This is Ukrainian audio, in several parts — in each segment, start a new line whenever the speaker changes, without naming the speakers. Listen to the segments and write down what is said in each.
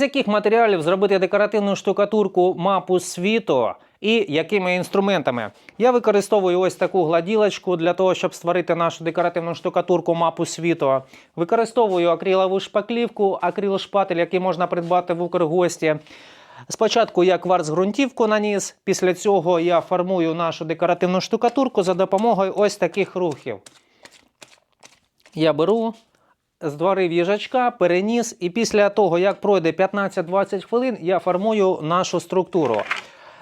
З яких матеріалів зробити декоративну штукатурку мапу світу і якими інструментами? Я використовую ось таку гладілочку для того, щоб створити нашу декоративну штукатурку мапу світу. Використовую акрилову шпаклівку, акрил-шпатель, який можна придбати в Укргості. Спочатку я кварц-ґрунтівку наніс, після цього я формую нашу декоративну штукатурку за допомогою ось таких рухів. Я беру, здварив їжачка, переніс, і після того, як пройде 15-20 хвилин, я формую нашу структуру.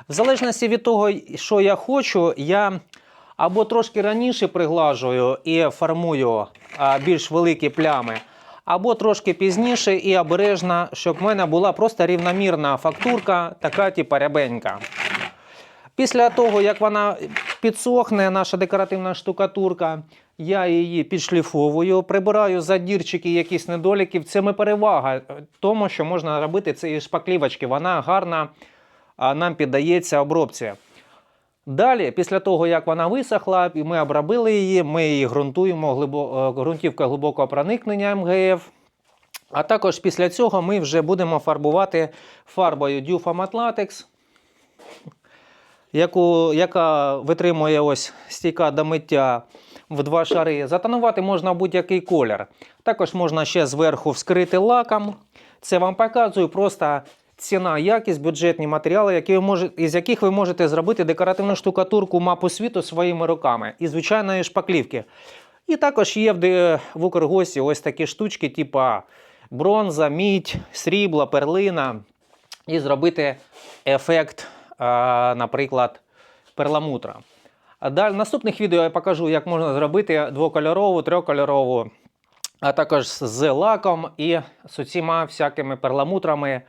В залежності від того, що я хочу, я або трошки раніше приглажую і формую більш великі плями, або трошки пізніше і обережно, щоб в мене була просто рівномірна фактурка, така типу рябенька. Після того, як вона підсохне, наша декоративна штукатурка, я її підшліфовую, прибираю задірчики, якісь недоліків. Це ми перевага е, тому, що можна робити із шпаклівочки. Вона гарна нам піддається обробці. Далі, після того, як вона висохла, і ми обробили її, ми її ґрунтуємо глибо, е, ґрунтівка глибокого проникнення МГФ. А також після цього ми вже будемо фарбувати фарбою Dufa Latex яку, яка витримує ось стійка до миття в два шари. Затонувати можна будь-який колір. Також можна ще зверху вскрити лаком. Це вам показую просто ціна, якість, бюджетні матеріали, які ви можете, із яких ви можете зробити декоративну штукатурку мапу світу своїми руками і звичайної шпаклівки. І також є в, в Укргості ось такі штучки, типу бронза, мідь, срібло, перлина. І зробити ефект, наприклад, перламутра. Далі в наступних відео я покажу, як можна зробити двокольорову, трьохкольорову, а також з лаком і з усіма всякими перламутрами.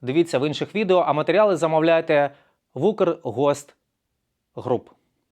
Дивіться в інших відео, а матеріали замовляйте в Укргост груп.